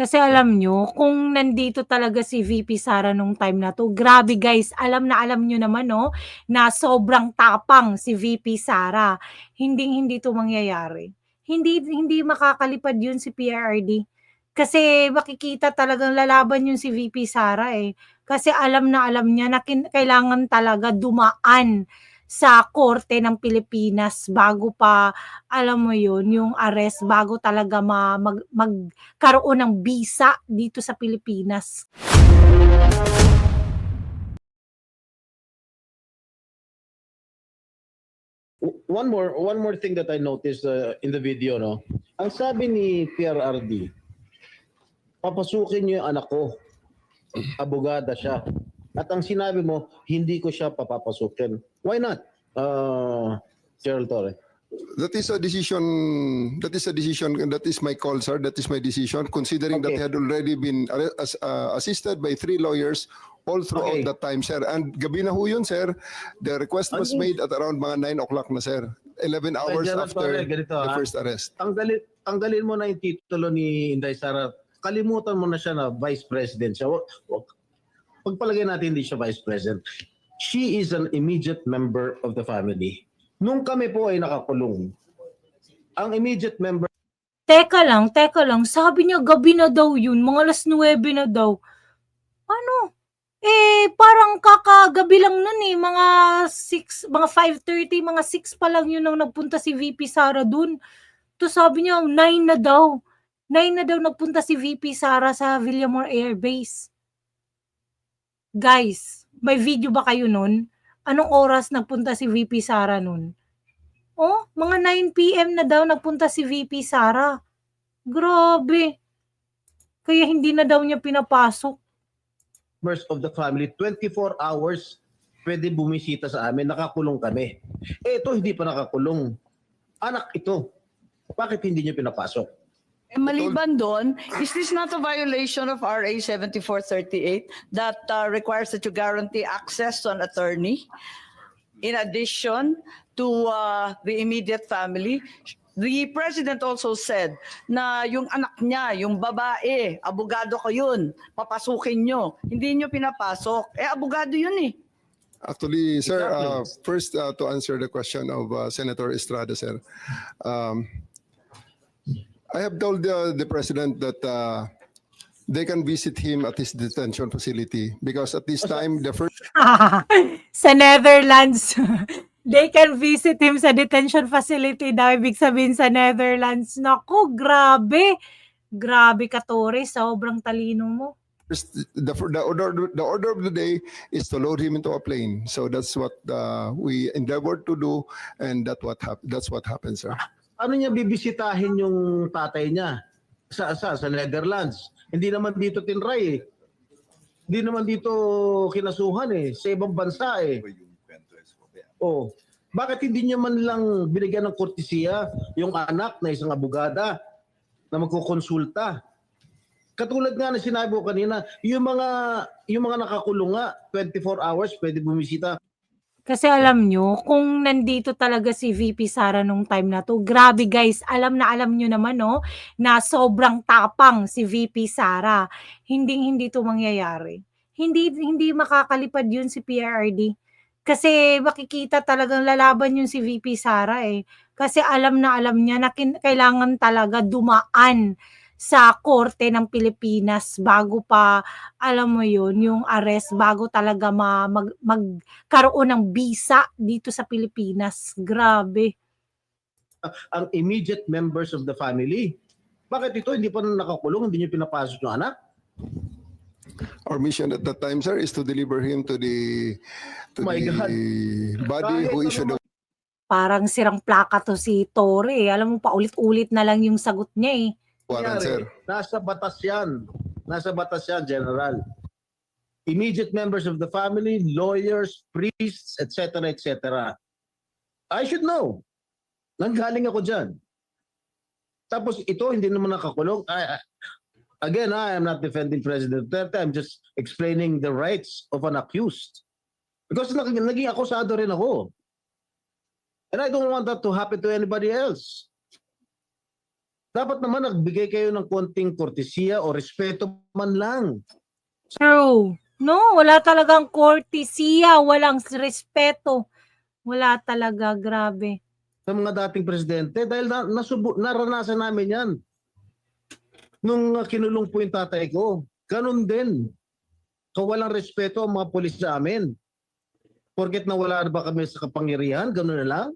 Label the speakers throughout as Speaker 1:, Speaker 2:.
Speaker 1: Kasi alam nyo, kung nandito talaga si VP Sara nung time na 'to, grabe guys, alam na alam niyo naman 'no, na sobrang tapang si VP Sara. Hinding-hindi 'to mangyayari. Hindi hindi makakalipad 'yun si PRRD. Kasi makikita talagang lalaban 'yun si VP Sara, eh. Kasi alam na alam niya na kailangan talaga dumaan sa korte ng Pilipinas bago pa, alam mo 'yun, yung arrest, bago talaga ma mag magkaroon ng bisa dito sa Pilipinas.
Speaker 2: One more one more thing that I noticed uh, in the video no. Ang sabi ni PRRD, papasukin niyo yung anak ko. Abogada siya. At ang sinabi mo, hindi ko siya papapasukin. Why not? Uh, Gerald Torre.
Speaker 3: That is a decision, that is a decision, and that is my call, sir. That is my decision, considering that
Speaker 2: Okay.
Speaker 3: he had already been uh, assisted by three lawyers all throughout
Speaker 2: Okay.
Speaker 3: that time, sir. And gabi na ho yun, sir. The request was made at around mga 9 o'clock na, sir. 11 hours
Speaker 2: General
Speaker 3: after
Speaker 2: Torre, ganito,
Speaker 3: the
Speaker 2: ah.
Speaker 3: first arrest.
Speaker 2: Tanggalin, tanggalin mo na yung titulo ni Inday Sara. Kalimutan mo na siya na Vice President siya. Pagpalagay natin hindi siya Vice President. She is an immediate member of the family. Nung kami po ay nakakulong, ang immediate member
Speaker 1: Teka lang, teka lang, sabi niya gabi na daw 'yun, mga alas 9 na daw. Ano? Eh, parang kakagabi lang nun, eh, mga 6, mga 5:30, mga 6 pa lang 'yun nung nagpunta si VP Sara dun. Tapos sabi niya 9 na daw, 9 na daw nagpunta si VP Sara sa Villamor Air Base. Guys, may video ba kayo nun? Anong oras nagpunta si VP Sara nun? Oh, mga 9 PM na daw nagpunta si VP Sara. Grabe. Kaya hindi na daw niya pinapasok.
Speaker 2: members of the family, 24 hours pwede bumisita sa amin, nakakulong kami. Eh, ito hindi pa nakakulong. Anak ito. Bakit hindi niyo pinapasok?
Speaker 4: Eh, Maliban doon, is this not a violation of RA 7438 that uh, requires that you guarantee access to an attorney? In addition to uh, the immediate family, the president also said na yung anak niya, yung babae, abogado ko yun, papasukin nyo. Hindi nyo pinapasok. Eh, abogado yun eh.
Speaker 3: Actually, sir, uh, first uh, to answer the question of uh, Senator Estrada, sir. Um, I have told uh, the president that uh, they can visit him at his detention facility because at this time, the first
Speaker 1: sa Netherlands. They can visit him sa detention facility daw. Ibig sabihin sa Netherlands. Naku, grabe. Grabe ka, Torre. Sobrang talino mo.
Speaker 3: The, the order the order of the day is to load him into a plane. So that's what uh, we endeavored to do, and that what hap- that's what happened, sir.
Speaker 2: Ano niya bibisitahin yung tatay niya? Sa, sa, sa Netherlands. Hindi naman dito tinray eh. Hindi naman dito kinasuhan eh. Sa ibang bansa eh. Oh, bakit hindi niya man lang binigyan ng kortesiya yung anak na isang abogada na magkukonsulta? Katulad nga na sinabi ko kanina, yung mga yung mga nakakulong nga 24 hours pwede bumisita.
Speaker 1: Kasi alam nyo, kung nandito talaga si VP Sara nung time na to, grabe guys, alam na alam nyo naman no, na sobrang tapang si VP Sara. Hinding hindi to mangyayari. Hindi hindi makakalipad yun si PRRD. Kasi makikita talagang lalaban yun si VP Sara eh. Kasi alam na alam niya na kailangan talaga dumaan sa korte ng Pilipinas bago pa, alam mo yun, yung arrest, bago talaga ma, mag, magkaroon ng bisa dito sa Pilipinas. Grabe.
Speaker 2: ang immediate members of the family. Bakit ito hindi pa nakakulong, hindi niyo pinapasok yung anak?
Speaker 3: Our mission at that time, sir, is to deliver him to the to
Speaker 2: My
Speaker 3: the
Speaker 2: God.
Speaker 3: body
Speaker 2: Kahit
Speaker 3: who
Speaker 2: ano
Speaker 3: issued the
Speaker 1: Parang sirang plaka to si Torre. eh. Alam mo, paulit-ulit na lang yung sagot niya eh.
Speaker 3: Warrant, sir.
Speaker 2: Nasa batas yan. Nasa batas yan, General. Immediate members of the family, lawyers, priests, etc., etc. I should know. Nanggaling ako dyan. Tapos ito, hindi naman nakakulong. I, I- again, I am not defending President Duterte. I'm just explaining the rights of an accused. Because naging, naging akusado rin ako. And I don't want that to happen to anybody else. Dapat naman nagbigay kayo ng konting kortesiya o respeto man lang.
Speaker 1: True. No, wala talagang kortesiya, walang respeto. Wala talaga, grabe.
Speaker 2: sa mga dating presidente dahil na, nasubo, naranasan namin yan. Nung uh, kinulong po yung tatay ko, ganun din. Kawalang respeto ang mga polis sa amin. Porket nawala na ba kami sa kapangyarihan, ganun na lang.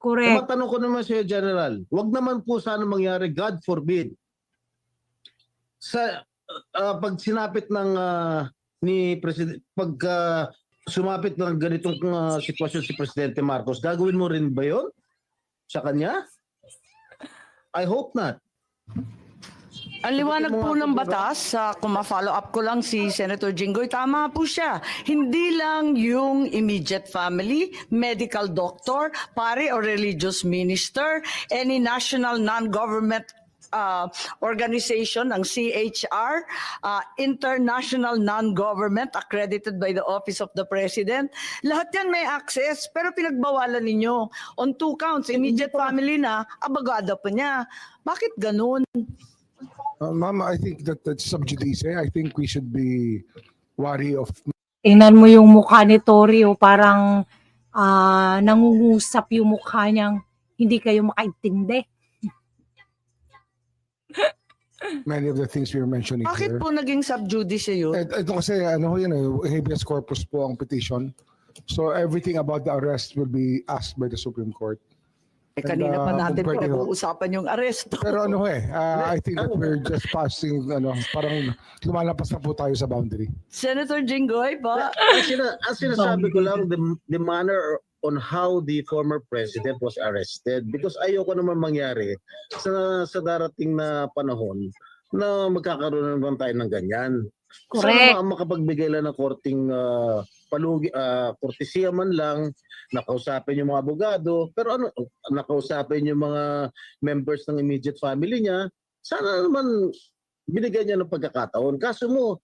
Speaker 1: Correct.
Speaker 2: Matanong ko naman sa General, wag naman po sana mangyari, God forbid. Sa uh, pag sinapit ng uh, ni President, pag uh, sumapit ng ganitong uh, sitwasyon si Presidente Marcos, gagawin mo rin ba 'yon sa kanya? I hope not.
Speaker 4: Ang liwanag po ng batas, sa kung ma-follow up ko lang si Senator Jinggoy, tama po siya. Hindi lang yung immediate family, medical doctor, pare or religious minister, any national non-government uh, organization ng CHR, uh, international non-government accredited by the Office of the President. Lahat yan may access, pero pinagbawalan ninyo. On two counts, immediate family na, abagada pa niya. Bakit ganun?
Speaker 5: Uh, Ma'am, I think that that's sub judice. I think we should be wary of
Speaker 1: Tingnan mo yung mukha ni Tori, oh, parang ah, nangungusap yung mukha niyang hindi kayo makaintindi.
Speaker 5: many of the things we were mentioning
Speaker 4: Bakit
Speaker 5: here.
Speaker 4: po naging subjudice yun?
Speaker 5: Et- Ito kasi ano ho yun, eh, habeas corpus po ang petition. So everything about the arrest will be asked by the Supreme Court.
Speaker 4: Eh, kanina pa
Speaker 5: uh,
Speaker 4: natin
Speaker 5: ho.
Speaker 4: pag-uusapan yung aresto.
Speaker 5: Pero ano eh, uh, I think that we're just passing, ano, parang lumalapas na po tayo sa boundary.
Speaker 4: Senator Jinggoy, ba?
Speaker 2: Ang, sina, ang sinasabi ko lang, the, the manner on how the former president was arrested because ayoko naman mangyari sa, sa darating na panahon na magkakaroon naman tayo ng ganyan.
Speaker 1: Correct.
Speaker 2: Sana ma- makapagbigay lang ng korting uh, palugi, ah, kortesiya man lang, nakausapin yung mga abogado, pero ano, nakausapin yung mga members ng immediate family niya, sana naman binigyan niya ng pagkakataon. Kaso mo,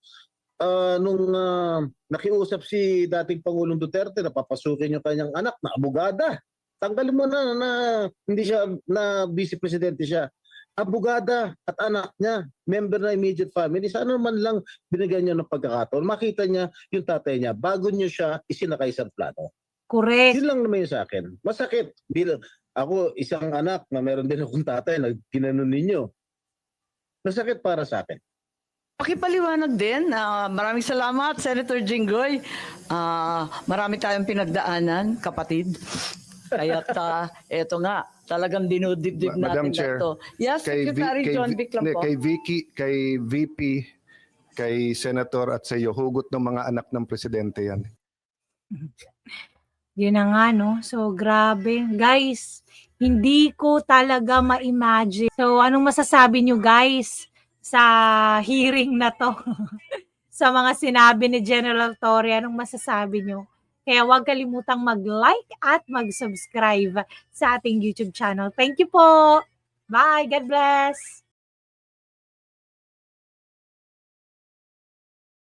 Speaker 2: ah, nung ah, nakiusap si dating Pangulong Duterte na papasukin yung kanyang anak na abogada. Tanggalin mo na na hindi siya na vice presidente siya. Abogada at anak niya, member na immediate family, sana man lang binigyan niya ng pagkakataon. Makita niya yung tatay niya bago niyo siya isinakay sa plano.
Speaker 1: Correct.
Speaker 2: Yun lang naman yung sa akin. Masakit. Bilang ako isang anak na meron din akong tatay na ginanon ninyo. Masakit para sa akin.
Speaker 4: Pakipaliwanag din. ah, maraming salamat, Senator Jinggoy. Ah, marami tayong pinagdaanan, kapatid. Kaya ta, eto nga, talagang dinudibdib
Speaker 6: Ma- Madam
Speaker 4: natin na
Speaker 6: Chair,
Speaker 4: ito. Yes,
Speaker 6: kay,
Speaker 4: Secretary
Speaker 6: kay,
Speaker 4: John
Speaker 6: V-
Speaker 4: Vic lang
Speaker 6: hindi,
Speaker 4: po.
Speaker 6: kay Vicky, kay VP, kay Senator at sa iyo, hugot ng mga anak ng presidente yan.
Speaker 1: Yun na nga, no? So, grabe. Guys, hindi ko talaga ma-imagine. So, anong masasabi nyo, guys, sa hearing na to? sa mga sinabi ni General Torre, anong masasabi nyo? Kaya huwag kalimutang mag-like at mag-subscribe sa ating YouTube channel. Thank you po! Bye! God bless!